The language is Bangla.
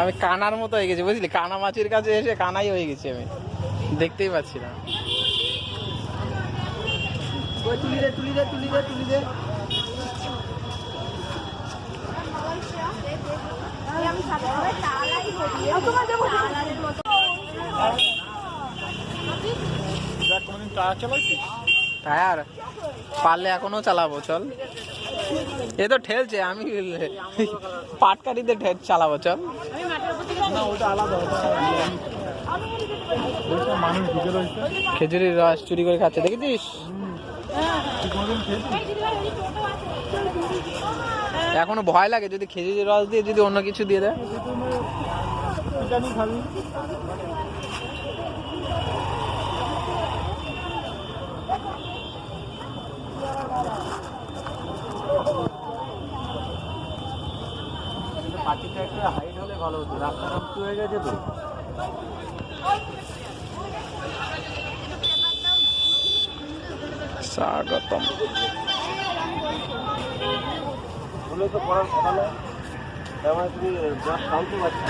আমি কানার মতো হয়ে গেছি, বুঝলি? কানা মাছির কাছে এসে কানাই হয়ে গেছি আমি। দেখতেই পাচ্ছি না। তুলি দে তুলি দে তুলি দে তুলি দে। টায়ার। পারলে এখনও চালাবো, চল। এ তো ঠেলছে, আমি পাটকারিতে চালাবো, চল। খেজুরির রস চুরি করে খাচ্ছে, দেখেছিস? এখনও ভয় লাগে, যদি খেজুরির রস দিয়ে যদি অন্য কিছু দিয়ে দেয়। জানি খাবি পাখিটা একটু হাইট হলে ভালো হতো রাস্তাটা উঁচু হয়ে গেছে তো। স্বাগতম। হলে তো পড়ার কথা নয় তার মানে তুমি জাস্ট কাউন্টে পারছি